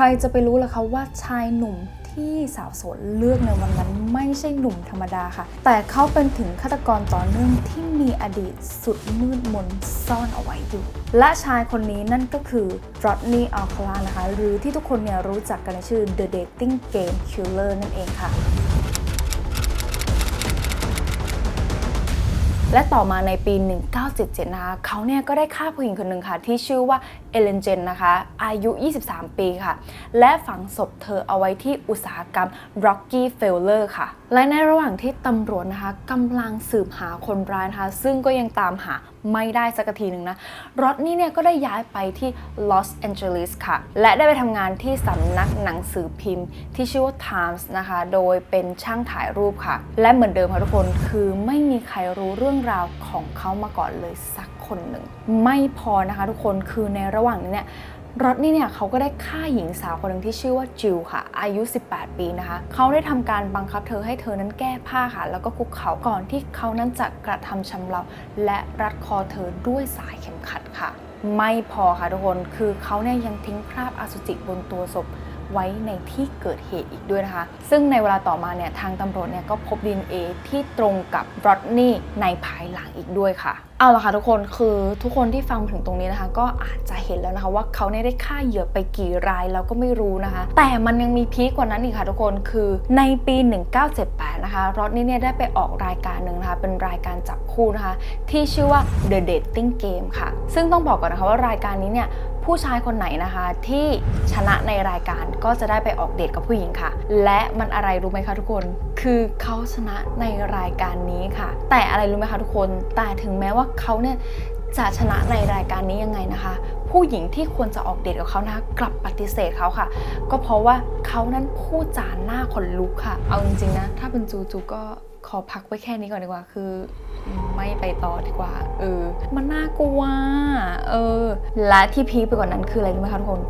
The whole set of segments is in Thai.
รจะไปรู้ล่ะคะว่าชายหนุ่มที่สาวโสดเลือกในวันนั้นไม่ใช่หนุ่มธรรมดาค่ะ แต่เขาเป็นถึงฆาตกรต่อเนื่องที่มีอดีตสุดมืดมนซ่อนเอาไว้อยู่ และชายคนนี้นั่นก็คือรอดนีย์อัลคลานะคะ หรือที่ทุกคนเนี่ยรู้จักกันในชื่อ The Dating Game Killer นั่นเองค่ะ และต่อมาในปี 1977 นะคะเขาเนี่ยก็ได้ฆ่าผู้หญิงคนหนึ่งค่ะ ที่ชื่อว่าเอเลนเจนนะคะ อายุ 23 ปีค่ะ และฝังศพเธอเอาไว้ที่อุตสาหกรรม Rocky f e l l e r ค่ะ และในระหว่างที่ตำรวจนะคะกำลังสืบหาคนร้ายนะคะ ซึ่งก็ยังตามหาไม่ได้สักทีหนึ่งนะรอดนี่เนี่ยก็ได้ย้ายไปที่ลอสแอนเจลิสค่ะ และได้ไปทำงานที่สำนักหนังสือพิมพ์ ที่ชื่อว่า Times นะคะ โดยเป็นช่างถ่ายรูปค่ะ และเหมือนเดิมค่ะทุกคนคือไม่มีใครรู้เรื่องราวของเขามาก่อนเลยสักคนหนึ่ง ไม่พอนะคะทุกคนคือในระหว่างนี้เนี่ยรอดนี่เนี่ยเขาก็ได้ฆ่าหญิงสาวคนหนึ่งที่ชื่อว่าจิลค่ะ อายุ 18 ปีนะคะ เขาได้ทำการบังคับเธอให้เธอนั้นแก้ผ้าค่ะ แล้วก็คุกเข่าก่อนที่เขานั้นจะกระทำชำเราและรัดคอเธอด้วยสายเข็มขัดค่ะ ไม่พอค่ะทุกคนคือเขาเนี่ยยังทิ้งคราบอสุจิบนตัวศพ ไว้ในที่เกิดเหตุอีกด้วยนะคะ ซึ่งในเวลาต่อมาเนี่ยทางตำรวจเนี่ยก็พบ DNA ที่ตรงกับรอดนี่ในภายหลังอีกด้วยค่ะ เอาละค่ะทุกคนคือทุกคนที่ฟังถึงตรงนี้นะคะ ก็อาจจะเห็นแล้วนะคะ ว่าเขาเนี่ยได้ฆ่าเหยื่อไปกี่รายแล้วก็ไม่รู้นะคะ แต่มันยังมีพีกว่านั้นอีกค่ะทุกคนคือในปี 1978 นะคะรอดนี่เนี่ยได้ไปออกรายการหนึ่งนะคะเป็นรายการจับคู่นะคะ ที่ชื่อว่า The Dating Game ค่ะ ซึ่งต้องบอกก่อนนะคะว่ารายการนี้เนี่ย ผู้ชายคนไหนนะคะที่ชนะในรายการก็จะได้ไปออกเดทกับผู้หญิงค่ะ และมันอะไรรู้ไหมคะทุกคน คือเขาชนะในรายการนี้ค่ะ แต่อะไรรู้ไหมคะทุกคน แต่ถึงแม้ว่าเขาเนี่ยจะชนะในรายการนี้ยังไงนะคะ ผู้หญิงที่ควรจะออกเดทกับเขานะคะกลับปฏิเสธเขาค่ะ ก็เพราะว่าเขานั้นพูดจานหน้าขนลุกค่ะ เอาจริงๆนะ ถ้าเป็นจูจูก็ขอพักไว้แค่นี้ก่อนดีกว่า คือ ไม่ไปต่อดีกว่า เออ มันน่ากลัว เออ และที่พีคไปกว่านั้นคืออะไรรู้ไหมคะทุกคน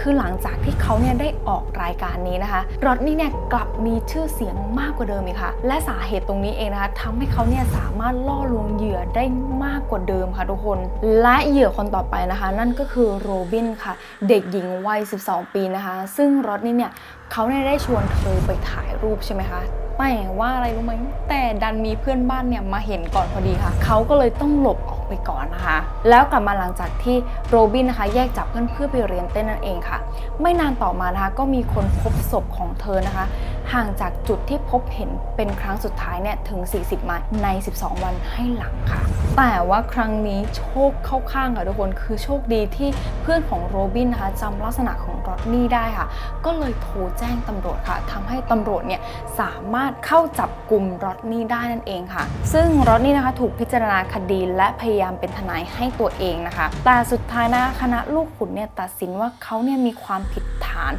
คือหลังจากที่เขาเนี่ยได้ออกรายการนี้นะคะรอดนี่เนี่ยกลับมีชื่อเสียงมากกว่าเดิมอีกค่ะ และสาเหตุตรงนี้เองนะคะทำให้เขาเนี่ยสามารถล่อลวงเหยื่อได้มากกว่าเดิมค่ะทุกคน และเหยื่อคนต่อไปนะคะ นั่นก็คือโรบินค่ะ เด็กหญิงวัย 12 ปีนะคะ ซึ่งรอดนี่เนี่ยเขาเนี่ยได้ชวนเธอไปถ่ายรูปใช่ไหมคะแต่ว่าอะไรรู้ไหมแต่ดันมีเพื่อนบ้านเนี่ยมาเห็นก่อนพอดีค่ะ เขาก็เลยต้องหลบอ ไปก่อนนะคะ แล้วกลับมาหลังจากที่โรบินนะคะแยกจากเพื่อนเพื่อไปเรียนเต้นนั่นเองค่ะ ไม่นานต่อมานะคะก็มีคนพบศพของเธอนะคะ ห่างจากจุดที่พบเห็นเป็นครั้งสุดท้ายเนี่ยถึง 40 ไมล์ใน 12 วันให้หลังค่ะ แต่ว่าครั้งนี้โชคเข้าข้างค่ะทุกคนคือโชคดีที่เพื่อนของโรบินนะคะจำลักษณะของรอดนี่ได้ค่ะ ก็เลยโทรแจ้งตำรวจค่ะทำให้ตำรวจเนี่ยสามารถเข้าจับกลุ่มรอดนี่ได้นั่นเองค่ะ ซึ่งรอดนี่นะคะถูกพิจารณาคดีและพยายามเป็นทนายให้ตัวเองนะคะ แต่สุดท้ายนะคะคณะลูกขุนเนี่ยตัดสินว่าเขาเนี่ยมีความผิดฐาน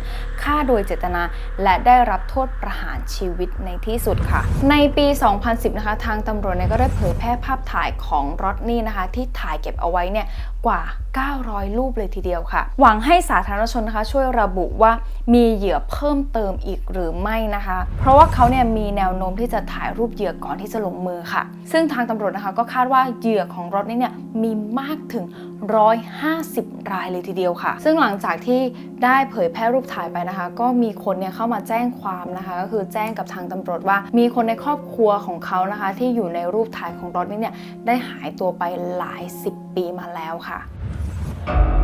ฆ่าโดยเจตนา และได้รับโทษประหารชีวิตในที่สุดค่ะ ในปี 2010 นะคะ ทางตำรวจเนี่ยก็ได้เผยแพร่ภาพถ่ายของรอดนี่นะคะ ที่ถ่ายเก็บเอาไว้เนี่ยกว่า 900 รูปเลยทีเดียวค่ะ หวังให้สาธารณชนนะคะช่วยระบุว่ามีเหยื่อเพิ่มเติมอีกหรือไม่นะคะ เพราะว่าเขาเนี่ยมีแนวโน้มที่จะถ่ายรูปเหยื่อก่อนที่จะลงมือค่ะ ซึ่งทางตำรวจนะคะก็คาดว่าเหยื่อของรถนี่เนี่ยมีมากถึง 150 รายเลยทีเดียวค่ะ ซึ่งหลังจากที่ได้เผยแพร่รูปถ่ายไปนะคะก็มีคนเนี่ยเข้ามาแจ้งความนะคะก็คือแจ้งกับทางตำรวจว่า มีคนในครอบครัวของเขานะคะที่อยู่ในรูปถ่ายของรถนี่เนี่ยได้หายตัวไปหลายสิบปีมาแล้วค่ะ